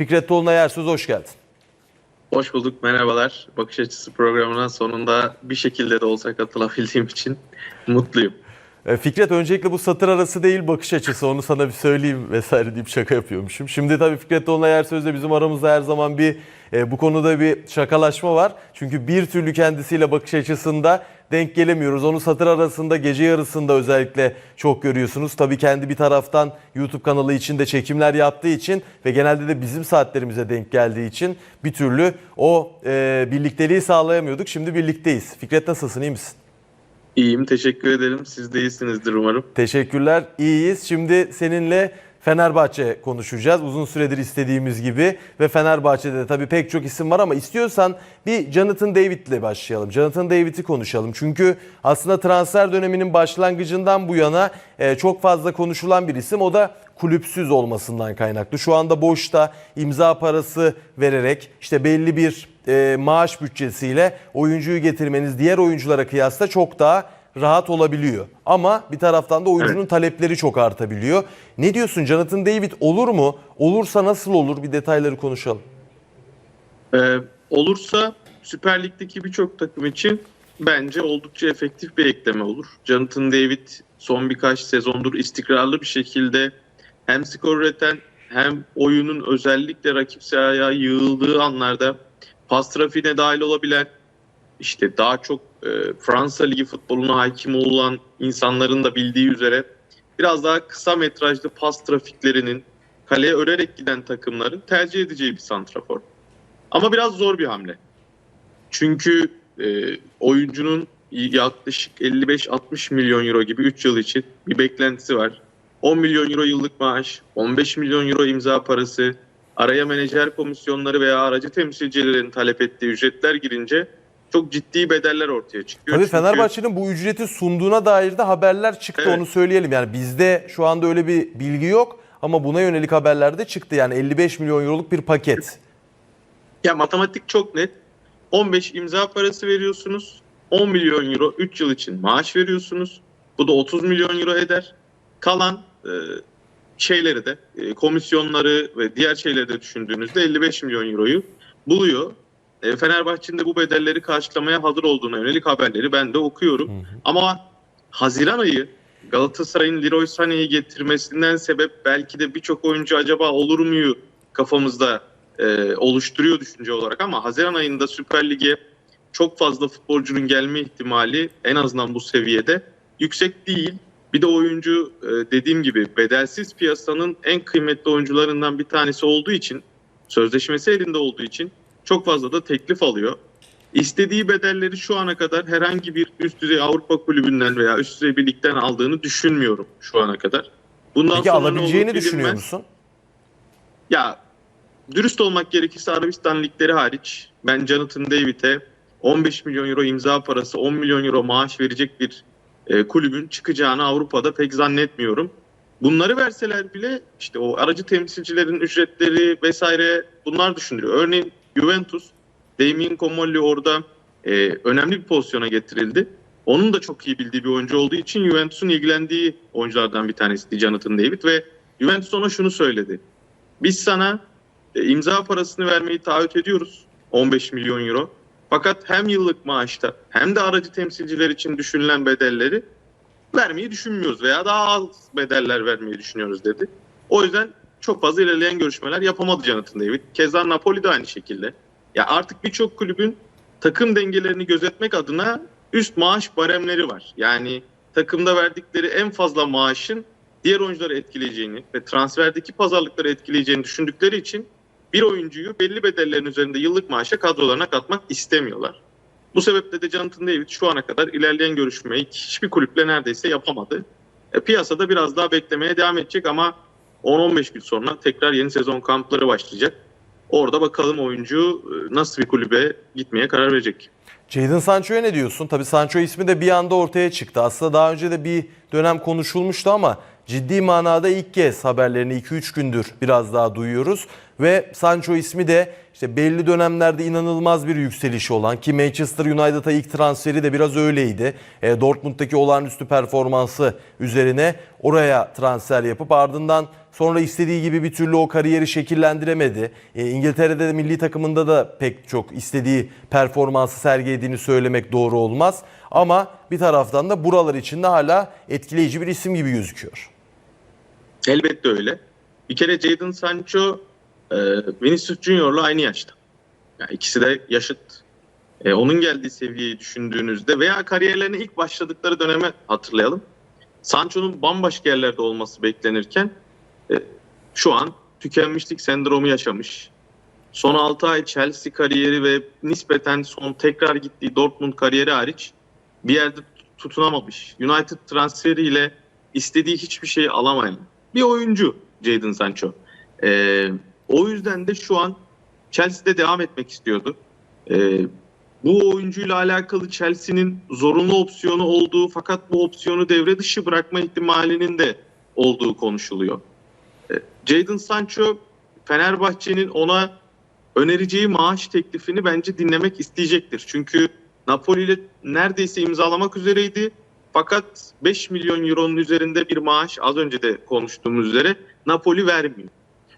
Fikret Tolunay Ersöz hoş geldin. Hoş bulduk, merhabalar. Bakış Açısı programına sonunda bir şekilde de olsa katılabildiğim için mutluyum. E, Fikret öncelikle bu satır arası değil bakış açısı onu sana bir söyleyeyim vesaire deyip şaka yapıyormuşum. Şimdi tabii Fikret Dolunay Ersöz'le bizim aramızda her zaman bir e, bu konuda bir şakalaşma var. Çünkü bir türlü kendisiyle bakış açısında denk gelemiyoruz. Onu satır arasında gece yarısında özellikle çok görüyorsunuz. Tabii kendi bir taraftan YouTube kanalı içinde çekimler yaptığı için ve genelde de bizim saatlerimize denk geldiği için bir türlü o e, birlikteliği sağlayamıyorduk. Şimdi birlikteyiz. Fikret nasılsın iyi misin? İyiyim, teşekkür ederim. Siz de iyisinizdir umarım. Teşekkürler. İyiyiz. Şimdi seninle Fenerbahçe konuşacağız. Uzun süredir istediğimiz gibi ve Fenerbahçe'de de tabii pek çok isim var ama istiyorsan bir Jonathan David ile başlayalım. Jonathan David'i konuşalım. Çünkü aslında transfer döneminin başlangıcından bu yana e, çok fazla konuşulan bir isim. O da kulüpsüz olmasından kaynaklı. Şu anda boşta imza parası vererek işte belli bir e, maaş bütçesiyle oyuncuyu getirmeniz diğer oyunculara kıyasla çok daha rahat olabiliyor. Ama bir taraftan da oyuncunun Evet. talepleri çok artabiliyor. Ne diyorsun Jonathan David olur mu? Olursa nasıl olur? Bir detayları konuşalım. Ee, olursa Süper Lig'deki birçok takım için bence oldukça efektif bir ekleme olur. Jonathan David son birkaç sezondur istikrarlı bir şekilde hem skor üreten hem oyunun özellikle rakip sahaya yığıldığı anlarda pas trafiğine dahil olabilen işte daha çok e, Fransa Ligi futboluna hakim olan insanların da bildiği üzere biraz daha kısa metrajlı pas trafiklerinin kaleye örerek giden takımların tercih edeceği bir santrafor. Ama biraz zor bir hamle. Çünkü e, oyuncunun yaklaşık 55-60 milyon euro gibi 3 yıl için bir beklentisi var. 10 milyon euro yıllık maaş, 15 milyon euro imza parası, araya menajer komisyonları veya aracı temsilcilerin talep ettiği ücretler girince çok ciddi bedeller ortaya çıkıyor. Tabii Çünkü- Fenerbahçe'nin bu ücreti sunduğuna dair de haberler çıktı Evet. onu söyleyelim. Yani bizde şu anda öyle bir bilgi yok ama buna yönelik haberler de çıktı. Yani 55 milyon euroluk bir paket. Ya matematik çok net. 15 imza parası veriyorsunuz. 10 milyon euro 3 yıl için maaş veriyorsunuz. Bu da 30 milyon euro eder. Kalan e, şeyleri de e, komisyonları ve diğer şeyleri de düşündüğünüzde 55 milyon euroyu buluyor. E, Fenerbahçe'nin de bu bedelleri karşılamaya hazır olduğuna yönelik haberleri ben de okuyorum. Ama Haziran ayı Galatasaray'ın Leroy Sané'yi getirmesinden sebep belki de birçok oyuncu acaba olur muyu kafamızda e, oluşturuyor düşünce olarak ama Haziran ayında Süper Lig'e çok fazla futbolcunun gelme ihtimali en azından bu seviyede yüksek değil. Bir de oyuncu e, dediğim gibi bedelsiz piyasanın en kıymetli oyuncularından bir tanesi olduğu için sözleşmesi elinde olduğu için çok fazla da teklif alıyor. İstediği bedelleri şu ana kadar herhangi bir üst düzey Avrupa kulübünden veya üst düzey bir ligden aldığını düşünmüyorum şu ana kadar. Bundan Peki sonra ne alabileceğini düşünüyor musun? Ya dürüst olmak gerekirse Arabistan ligleri hariç ben Jonathan David'e 15 milyon euro imza parası 10 milyon euro maaş verecek bir e, kulübün çıkacağını Avrupa'da pek zannetmiyorum. Bunları verseler bile işte o aracı temsilcilerin ücretleri vesaire bunlar düşünülüyor. Örneğin Juventus, Damien Comolli orada e, önemli bir pozisyona getirildi. Onun da çok iyi bildiği bir oyuncu olduğu için Juventus'un ilgilendiği oyunculardan bir tanesiydi Jonathan David ve Juventus ona şunu söyledi. Biz sana e, imza parasını vermeyi taahhüt ediyoruz. 15 milyon euro. Fakat hem yıllık maaşta hem de aracı temsilciler için düşünülen bedelleri vermeyi düşünmüyoruz veya daha az bedeller vermeyi düşünüyoruz dedi. O yüzden çok fazla ilerleyen görüşmeler yapamadı Jonathan David. Keza Napoli de aynı şekilde. Ya artık birçok kulübün takım dengelerini gözetmek adına üst maaş baremleri var. Yani takımda verdikleri en fazla maaşın diğer oyuncuları etkileyeceğini ve transferdeki pazarlıkları etkileyeceğini düşündükleri için bir oyuncuyu belli bedellerin üzerinde yıllık maaşa kadrolarına katmak istemiyorlar. Bu sebeple de Jonathan David şu ana kadar ilerleyen görüşmeyi hiçbir kulüple neredeyse yapamadı. E, piyasada biraz daha beklemeye devam edecek ama 10-15 gün sonra tekrar yeni sezon kampları başlayacak. Orada bakalım oyuncu e, nasıl bir kulübe gitmeye karar verecek. Jadon Sancho'ya ne diyorsun? Tabii Sancho ismi de bir anda ortaya çıktı. Aslında daha önce de bir dönem konuşulmuştu ama ciddi manada ilk kez haberlerini 2-3 gündür biraz daha duyuyoruz. Ve Sancho ismi de işte belli dönemlerde inanılmaz bir yükselişi olan ki Manchester United'a ilk transferi de biraz öyleydi. E, Dortmund'daki olağanüstü performansı üzerine oraya transfer yapıp ardından sonra istediği gibi bir türlü o kariyeri şekillendiremedi. E, İngiltere'de de milli takımında da pek çok istediği performansı sergilediğini söylemek doğru olmaz. Ama bir taraftan da buralar içinde hala etkileyici bir isim gibi gözüküyor. Elbette öyle. Bir kere Jadon Sancho e, Vinicius Junior'la aynı yaşta. Yani ikisi de yaşıt. E, onun geldiği seviyeyi düşündüğünüzde veya kariyerlerine ilk başladıkları döneme hatırlayalım. Sancho'nun bambaşka yerlerde olması beklenirken e, şu an tükenmişlik sendromu yaşamış. Son 6 ay Chelsea kariyeri ve nispeten son tekrar gittiği Dortmund kariyeri hariç bir yerde tutunamamış. United transferiyle istediği hiçbir şeyi alamayan bir oyuncu Jadon Sancho. Ee, o yüzden de şu an Chelsea'de devam etmek istiyordu. Ee, bu oyuncuyla alakalı Chelsea'nin zorunlu opsiyonu olduğu fakat bu opsiyonu devre dışı bırakma ihtimalinin de olduğu konuşuluyor. Ee, Jadon Sancho Fenerbahçe'nin ona önereceği maaş teklifini bence dinlemek isteyecektir. Çünkü Napoli ile neredeyse imzalamak üzereydi. Fakat 5 milyon euronun üzerinde bir maaş az önce de konuştuğumuz üzere Napoli vermiyor.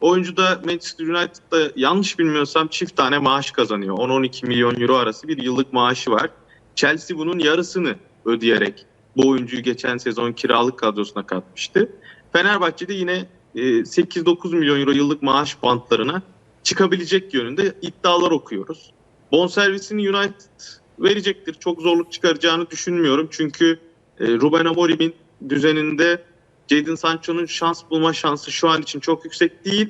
Oyuncu da Manchester United'da yanlış bilmiyorsam çift tane maaş kazanıyor. 10-12 milyon euro arası bir yıllık maaşı var. Chelsea bunun yarısını ödeyerek bu oyuncuyu geçen sezon kiralık kadrosuna katmıştı. Fenerbahçe'de yine e, 8-9 milyon euro yıllık maaş bantlarına çıkabilecek yönünde iddialar okuyoruz. Bonservisini United verecektir. Çok zorluk çıkaracağını düşünmüyorum. Çünkü e, Ruben Amorim'in düzeninde Jadon Sancho'nun şans bulma şansı şu an için çok yüksek değil.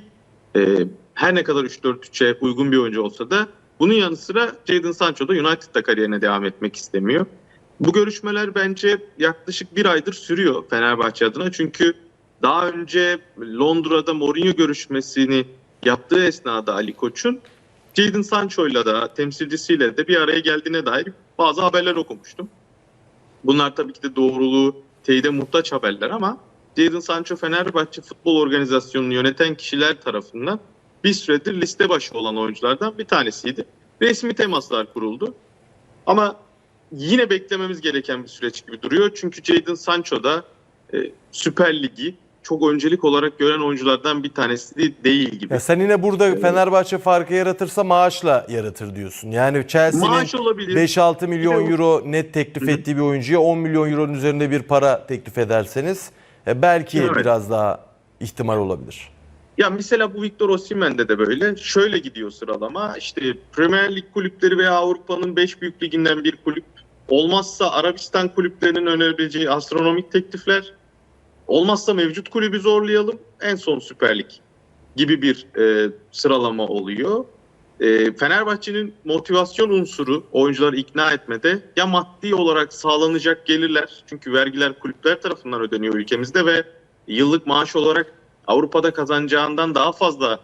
E, her ne kadar 3-4-3'e uygun bir oyuncu olsa da bunun yanı sıra Jadon Sancho da United'da kariyerine devam etmek istemiyor. Bu görüşmeler bence yaklaşık bir aydır sürüyor Fenerbahçe adına. Çünkü daha önce Londra'da Mourinho görüşmesini yaptığı esnada Ali Koç'un Jadon Sancho'yla da temsilcisiyle de bir araya geldiğine dair bazı haberler okumuştum. Bunlar tabii ki de doğruluğu teyide muhtaç haberler ama Jadon Sancho Fenerbahçe Futbol Organizasyonu'nu yöneten kişiler tarafından bir süredir liste başı olan oyunculardan bir tanesiydi. Resmi temaslar kuruldu. Ama yine beklememiz gereken bir süreç gibi duruyor. Çünkü Jadon Sancho da e, Süper Ligi çok öncelik olarak gören oyunculardan bir tanesi değil gibi. Ya sen yine burada Fenerbahçe farkı yaratırsa maaşla yaratır diyorsun. Yani Chelsea'nin Maaş olabilir. 5-6 milyon de- euro net teklif Hı hı. ettiği bir oyuncuya 10 milyon euronun üzerinde bir para teklif ederseniz e, belki Evet. biraz daha ihtimal olabilir. Ya mesela bu Victor Osimhen'de de böyle. Şöyle gidiyor sıralama. İşte Premier Lig kulüpleri veya Avrupa'nın 5 büyük liginden bir kulüp. Olmazsa Arabistan kulüplerinin önerebileceği astronomik teklifler. Olmazsa mevcut kulübü zorlayalım. En son Süper Lig gibi bir e, sıralama oluyor. E, Fenerbahçe'nin motivasyon unsuru oyuncuları ikna etmede ya maddi olarak sağlanacak gelirler. Çünkü vergiler kulüpler tarafından ödeniyor ülkemizde ve yıllık maaş olarak Avrupa'da kazanacağından daha fazla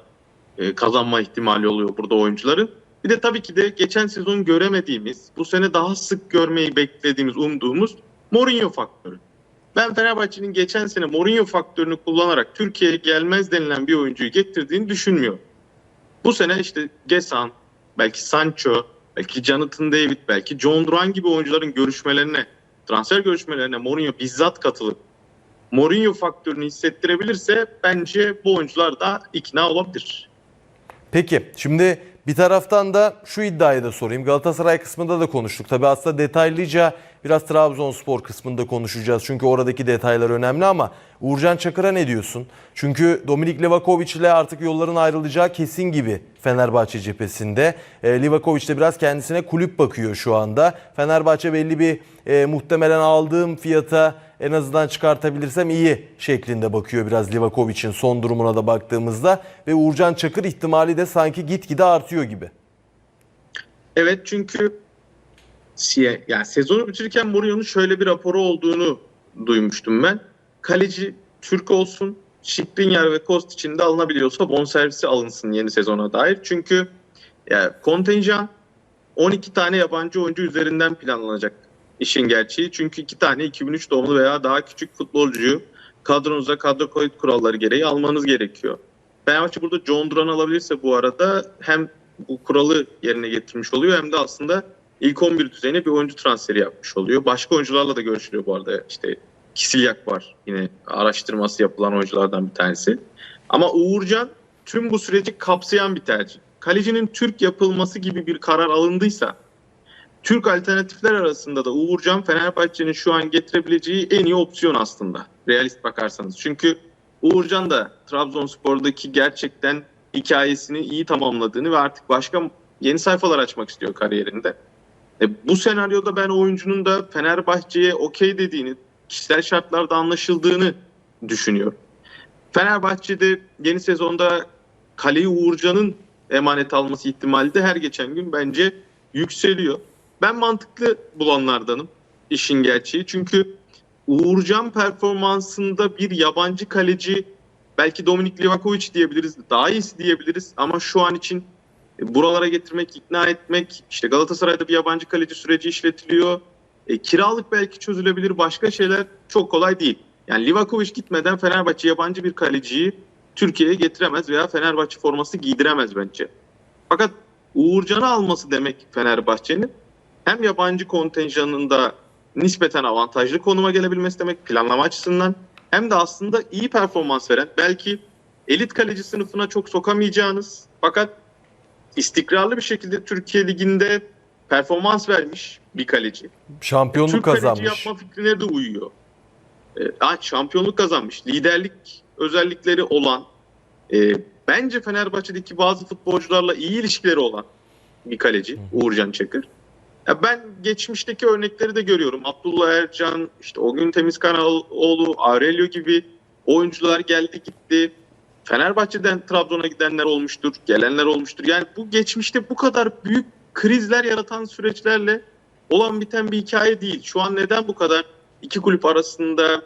e, kazanma ihtimali oluyor burada oyuncuların. Bir de tabii ki de geçen sezon göremediğimiz, bu sene daha sık görmeyi beklediğimiz, umduğumuz Mourinho faktörü. Ben Fenerbahçe'nin geçen sene Mourinho faktörünü kullanarak Türkiye'ye gelmez denilen bir oyuncuyu getirdiğini düşünmüyorum. Bu sene işte Gesan, belki Sancho, belki Jonathan David, belki John Duran gibi oyuncuların görüşmelerine, transfer görüşmelerine Mourinho bizzat katılıp Mourinho faktörünü hissettirebilirse bence bu oyuncular da ikna olabilir. Peki şimdi bir taraftan da şu iddiayı da sorayım. Galatasaray kısmında da konuştuk. Tabi aslında detaylıca biraz Trabzonspor kısmında konuşacağız. Çünkü oradaki detaylar önemli ama Uğurcan Çakır'a ne diyorsun? Çünkü Dominik Livakovic ile artık yolların ayrılacağı kesin gibi Fenerbahçe cephesinde. E, Livakovic de biraz kendisine kulüp bakıyor şu anda. Fenerbahçe belli bir e, muhtemelen aldığım fiyata en azından çıkartabilirsem iyi şeklinde bakıyor biraz Livakovic'in son durumuna da baktığımızda ve Uğurcan Çakır ihtimali de sanki gitgide artıyor gibi. Evet çünkü yani sezonu bitirirken Mourinho'nun şöyle bir raporu olduğunu duymuştum ben. Kaleci Türk olsun, Skriniar ve Kost için de alınabiliyorsa bonservisi alınsın yeni sezona dair. Çünkü yani kontenjan 12 tane yabancı oyuncu üzerinden planlanacak işin gerçeği. Çünkü iki tane 2003 doğumlu veya daha küçük futbolcuyu kadronuza kadro kayıt kuralları gereği almanız gerekiyor. Fenerbahçe burada John Duran alabilirse bu arada hem bu kuralı yerine getirmiş oluyor hem de aslında ilk 11 düzeyine bir oyuncu transferi yapmış oluyor. Başka oyuncularla da görüşülüyor bu arada. İşte Kisilyak var yine araştırması yapılan oyunculardan bir tanesi. Ama Uğurcan tüm bu süreci kapsayan bir tercih. Kalecinin Türk yapılması gibi bir karar alındıysa Türk alternatifler arasında da Uğurcan Fenerbahçe'nin şu an getirebileceği en iyi opsiyon aslında. Realist bakarsanız. Çünkü Uğurcan da Trabzonspor'daki gerçekten hikayesini iyi tamamladığını ve artık başka yeni sayfalar açmak istiyor kariyerinde. E, bu senaryoda ben oyuncunun da Fenerbahçe'ye okey dediğini, kişisel şartlarda anlaşıldığını düşünüyorum. Fenerbahçe'de yeni sezonda kaleyi Uğurcan'ın emanet alması ihtimali de her geçen gün bence yükseliyor. Ben mantıklı bulanlardanım işin gerçeği. Çünkü Uğurcan performansında bir yabancı kaleci belki Dominik Livakovic diyebiliriz, daha iyisi diyebiliriz ama şu an için buralara getirmek, ikna etmek, işte Galatasaray'da bir yabancı kaleci süreci işletiliyor. E, kiralık belki çözülebilir, başka şeyler çok kolay değil. Yani Livakovic gitmeden Fenerbahçe yabancı bir kaleciyi Türkiye'ye getiremez veya Fenerbahçe forması giydiremez bence. Fakat Uğurcan'ı alması demek Fenerbahçe'nin hem yabancı kontenjanında nispeten avantajlı konuma gelebilmesi demek planlama açısından hem de aslında iyi performans veren belki elit kaleci sınıfına çok sokamayacağınız fakat istikrarlı bir şekilde Türkiye Ligi'nde performans vermiş bir kaleci. Şampiyonluk Türk kaleci kazanmış. yapma fikrine de uyuyor. E, şampiyonluk kazanmış. Liderlik özellikleri olan e, bence Fenerbahçe'deki bazı futbolcularla iyi ilişkileri olan bir kaleci Uğurcan Çakır. Ya ben geçmişteki örnekleri de görüyorum. Abdullah Ercan, işte o gün Temizkanoğlu, Aurelio gibi oyuncular geldi gitti. Fenerbahçe'den Trabzon'a gidenler olmuştur, gelenler olmuştur. Yani bu geçmişte bu kadar büyük krizler yaratan süreçlerle olan biten bir hikaye değil. Şu an neden bu kadar iki kulüp arasında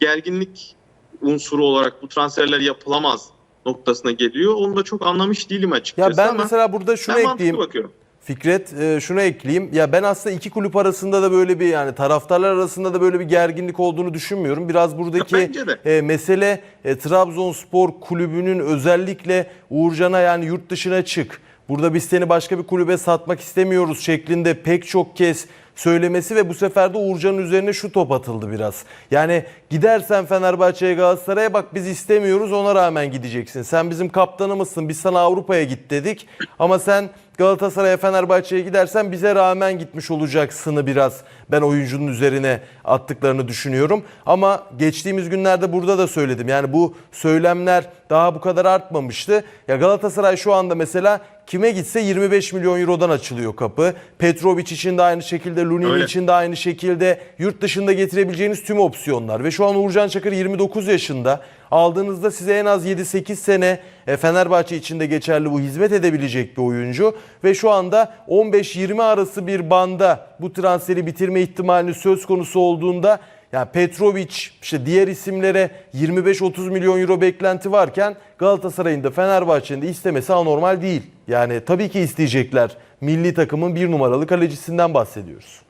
gerginlik unsuru olarak bu transferler yapılamaz noktasına geliyor. Onu da çok anlamış değilim Ya açıkçası ben ama mesela burada şunu ben ekleyeyim. bakıyorum. Fikret e, şunu ekleyeyim. Ya ben aslında iki kulüp arasında da böyle bir yani taraftarlar arasında da böyle bir gerginlik olduğunu düşünmüyorum. Biraz buradaki e, mesele e, Trabzonspor kulübünün özellikle Uğurcan'a yani yurt dışına çık. Burada biz seni başka bir kulübe satmak istemiyoruz şeklinde pek çok kez söylemesi ve bu sefer de Uğurcan'ın üzerine şu top atıldı biraz. Yani gidersen Fenerbahçe'ye Galatasaray'a bak biz istemiyoruz ona rağmen gideceksin. Sen bizim kaptanımızsın biz sana Avrupa'ya git dedik ama sen Galatasaray'a Fenerbahçe'ye gidersen bize rağmen gitmiş olacaksını biraz ben oyuncunun üzerine attıklarını düşünüyorum. Ama geçtiğimiz günlerde burada da söyledim. Yani bu söylemler daha bu kadar artmamıştı. Ya Galatasaray şu anda mesela kime gitse 25 milyon eurodan açılıyor kapı. Petrovic için de aynı şekilde, Lunin Öyle. için de aynı şekilde yurt dışında getirebileceğiniz tüm opsiyonlar. Ve şu an Uğurcan Çakır 29 yaşında. Aldığınızda size en az 7-8 sene e, Fenerbahçe için de geçerli bu hizmet edebilecek bir oyuncu. Ve şu anda 15-20 arası bir banda bu transferi bitirme ihtimalini söz konusu olduğunda yani Petrovic işte diğer isimlere 25-30 milyon euro beklenti varken Galatasaray'ın da Fenerbahçe'nin de istemesi anormal değil. Yani tabii ki isteyecekler. Milli takımın bir numaralı kalecisinden bahsediyoruz.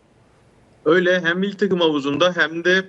Öyle hem milli takım havuzunda hem de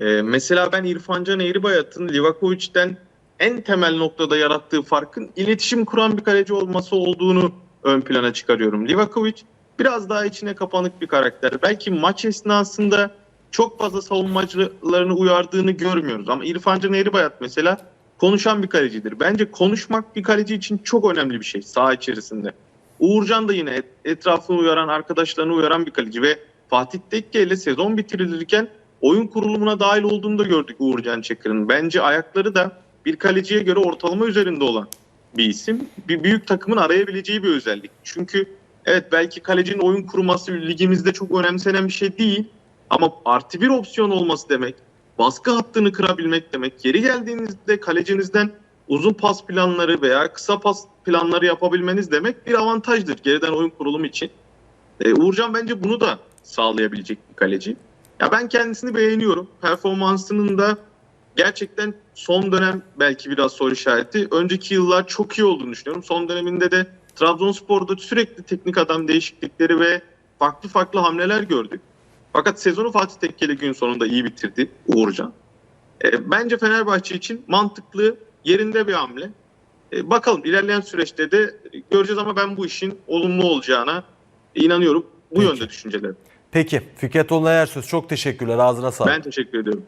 e, mesela ben İrfan Can Eğribayat'ın Livakovic'den en temel noktada yarattığı farkın iletişim kuran bir kaleci olması olduğunu ön plana çıkarıyorum. Livakovic biraz daha içine kapanık bir karakter. Belki maç esnasında çok fazla savunmacılarını uyardığını görmüyoruz. Ama İrfan Can Eğribayat mesela konuşan bir kalecidir. Bence konuşmak bir kaleci için çok önemli bir şey saha içerisinde. Uğurcan da yine et- etrafını uyaran, arkadaşlarını uyaran bir kaleci ve Fatih Tekke ile sezon bitirilirken oyun kurulumuna dahil olduğunu da gördük Uğurcan Çakır'ın. Bence ayakları da bir kaleciye göre ortalama üzerinde olan bir isim. Bir büyük takımın arayabileceği bir özellik. Çünkü evet belki kalecinin oyun kurması ligimizde çok önemsenen bir şey değil. Ama artı bir opsiyon olması demek, baskı hattını kırabilmek demek, geri geldiğinizde kalecinizden uzun pas planları veya kısa pas planları yapabilmeniz demek bir avantajdır geriden oyun kurulumu için. E, Uğurcan bence bunu da sağlayabilecek bir kaleci. Ya ben kendisini beğeniyorum. Performansının da gerçekten son dönem belki biraz soru işareti. Önceki yıllar çok iyi olduğunu düşünüyorum. Son döneminde de Trabzonspor'da sürekli teknik adam değişiklikleri ve farklı farklı hamleler gördük. Fakat sezonu Fatih Tekkeli gün sonunda iyi bitirdi Uğurcan. E, bence Fenerbahçe için mantıklı, yerinde bir hamle. E, bakalım ilerleyen süreçte de göreceğiz ama ben bu işin olumlu olacağına inanıyorum. Bu Peki. yönde düşüncelerim. Peki Fikret Olunay Ersöz çok teşekkürler ağzına sağlık. Ben teşekkür ediyorum.